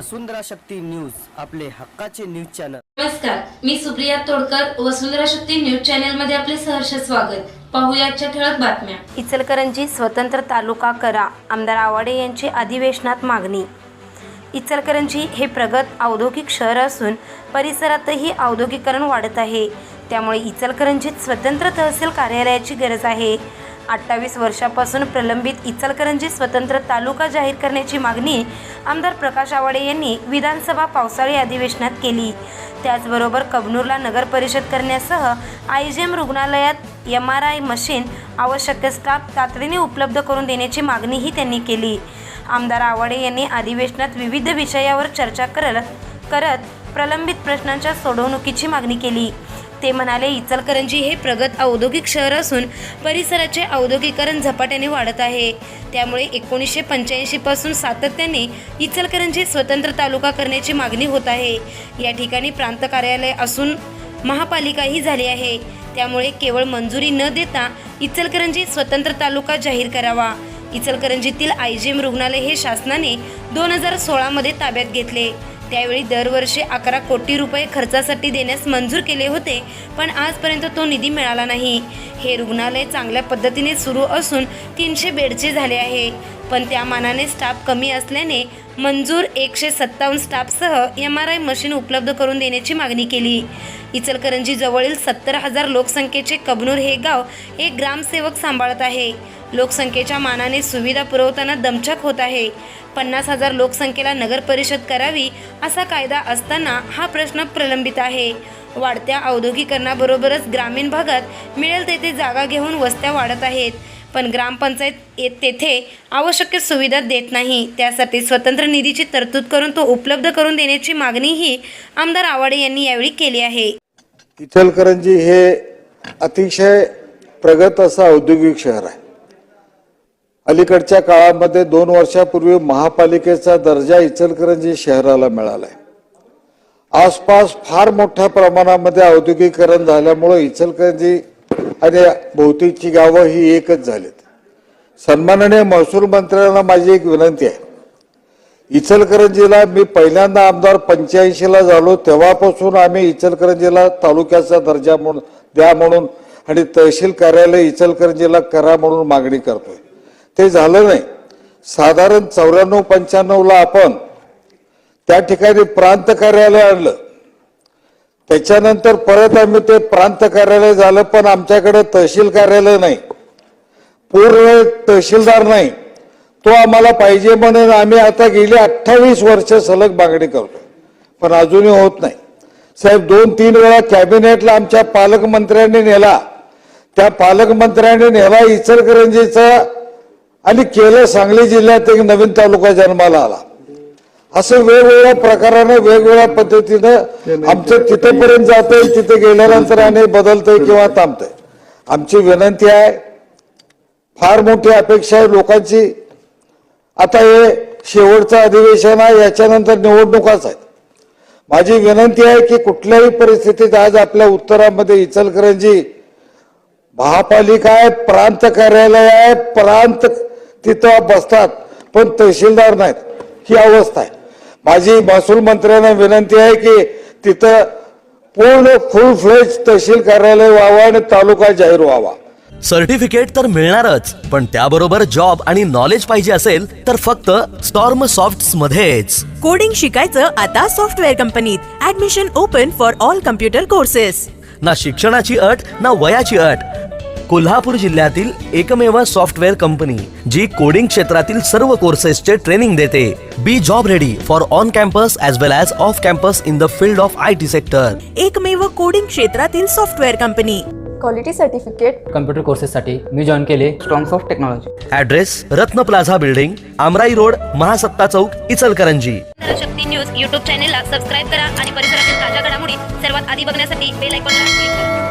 वसुंधरा Shakti news आपले हक्काचे news channel. नमस्कार मी सुप्रिया तोडकर वसुंधरा शक्ती न्यूज चॅनलमध्ये आपले सहर्ष स्वागत. पाहूया आजच्या ठळक बातम्या. इचलकरंजी स्वतंत्र तालुका करा आमदार आवाडे यांची अधिवेशनात मागणी. इचलकरंजी हे प्रगत औद्योगिक शहर असून परिसरातही औद्योगिकरण वाढत आहे. त्यामुळे इचलकरंजीत स्वतंत्र तहसील कार्यालयाची गरज आहे. अठ्ठावीस वर्षापासून प्रलंबित इचलकरंजी स्वतंत्र तालुका जाहीर करण्याची मागणी आमदार प्रकाश आवाडे यांनी विधानसभा पावसाळी अधिवेशनात केली. त्याचबरोबर कबनूरला नगर परिषद करण्यासह आय जी एम रुग्णालयात एम आर आय मशीन आवश्यक स्टाफ तातडीने उपलब्ध करून देण्याची मागणीही त्यांनी केली. आमदार आवाडे यांनी अधिवेशनात विविध विषयावर चर्चा करत करत प्रलंबित प्रश्नांच्या सोडवणुकीची मागणी केली. ते म्हणाले इचलकरंजी हे प्रगत औद्योगिक शहर असून परिसराचे औद्योगिकरण झपाट्याने वाढत आहे. त्यामुळे एकोणीसशे पंच्याऐंशी पासून सातत्याने इचलकरंजी स्वतंत्र तालुका करण्याची मागणी होत आहे. या ठिकाणी प्रांत कार्यालय असून महापालिकाही झाली आहे. त्यामुळे केवळ मंजुरी न देता इचलकरंजी स्वतंत्र तालुका जाहीर करावा. इचलकरंजीतील आय जी एम रुग्णालय हे शासनाने दोन हजार सोळामध्ये ताब्यात घेतले. त्यावेळी दरवर्षी अकरा कोटी रुपये खर्चासाठी देण्यास मंजूर केले होते पण आजपर्यंत तो निधी मिळाला नाही. हे रुग्णालय चांगल्या पद्धतीने सुरू असून तीनशे बेडचे झाले आहे पण त्या मानाने स्टाफ कमी असल्याने मंजूर एकशे सत्तावन्न स्टाफसह एम आर आय मशीन उपलब्ध करून देण्याची मागणी केली. इचलकरंजी जवळील सत्तर हजार लोकसंख्येचे कबनूर हे गाव एक ग्रामसेवक सांभाळत आहे. लोकसंख्येच्या मानाने सुविधा पुरवताना दमछाक होत आहे. पन्नास हजार लोकसंख्येला नगर परिषद करावी असा कायदा असताना हा प्रश्न प्रलंबित आहे. वाढत्या औद्योगिकरणाबरोबरच ग्रामीण भागात मिळेल तेथे जागा घेऊन वस्त्या वाढत आहेत. पण ग्रामपंचायत तेथे आवश्यक सुविधा देत नाही. त्यासाठी स्वतंत्र निधीची तरतूद करून तो उपलब्ध करून देण्याची मागणीही आमदार आवाडे यांनी यावेळी केली आहे. इचलकरंजी हे अतिशय प्रगत असं औद्योगिक शहर आहे. अलीकडच्या काळामध्ये दोन वर्षापूर्वी महापालिकेचा दर्जा इचलकरंजी शहराला मिळालाय. आसपास फार मोठ्या प्रमाणामध्ये औद्योगिकरण झाल्यामुळं इचलकरंजी आणि भोवतीची गावं ही एकच झालीत. सन्माननीय महसूल मंत्र्यांना माझी एक विनंती आहे. इचलकरंजीला मी पहिल्यांदा आमदार पंच्याऐंशीला झालो तेव्हापासून आम्ही इचलकरंजीला तालुक्याचा दर्जा म्हणून द्या म्हणून आणि तहसील कार्यालय इचलकरंजीला करा म्हणून मागणी करतोय. ते झालं नाही. साधारण चौऱ्याण्णव पंच्याण्णवला आपण त्या ठिकाणी प्रांत कार्यालय आणलं. त्याच्यानंतर परत आम्ही ते प्रांत कार्यालय झालं पण आमच्याकडे तहसील कार्यालय नाही. पूर्ण तहसीलदार नाही. तो आम्हाला पाहिजे म्हणून आम्ही आता गेली अठ्ठावीस वर्ष सलग मागणी करतो. पण अजूनही होत नाही. साहेब दोन तीन वेळा कॅबिनेटला आमच्या पालकमंत्र्यांनी नेला. त्या पालकमंत्र्यांनी नेला इचलकरंजीचा आणि केलं सांगली जिल्ह्यात एक नवीन तालुका जन्माला आला. असं वेगवेगळ्या प्रकाराने वेगवेगळ्या पद्धतीनं आमचं तिथेपर्यंत जातंय तिथे गेल्यानंतर आणि बदलतंय किंवा थांबतंय. आमची विनंती आहे फार मोठी अपेक्षा आहे लोकांची. आता हे शेवटचं अधिवेशन आहे याच्यानंतर निवडणुकाच आहेत. माझी विनंती आहे की कुठल्याही परिस्थितीत आज आपल्या उत्तरामध्ये इचलकरंजी महापालिका आहे प्रांत कार्यालय आहे प्रांत तिथं बसतात पण तहसीलदार नाहीत. ही अवस्था आहे. माझी महसूल मंत्र्यांना विनंती आहे की तिथं पूर्ण फुल फ्लेज तहसील कार्यालय व्हावं आणि तालुका जाहीर व्हावा. सर्टिफिकेट तर मिळणारच पण त्याबरोबर जॉब आणि नॉलेज पाहिजे असेल तर फक्त स्टॉर्म सॉफ्ट मध्येच. कोडिंग शिकायचं आता सॉफ्टवेअर कंपनीत admission open for all computer courses ना शिक्षणाची अट ना वयाची अट. कोल्हापूर जिल्ह्यातील एकमेव सॉफ्टवेअर कंपनी जी कोडिंग क्षेत्रातील सर्व कोर्सेसचे ट्रेनिंग देते. Be job ready for on campus as well as off campus in the field of I T sector एकमेव कोडिंग क्षेत्रातील software company. Quality certificate computer कोर्सेससाठी मी जॉईन केले. Strongs of technology address Ratna plaza building Amrai road Mahasatta chowk Ichalkaranji Shakti news YouTube चॅनेलला subscribe करा आणि परिसरातील ताज्या घडामोडी सर्वात आधी बघण्यासाठी बेल आयकॉनला क्लिक करा.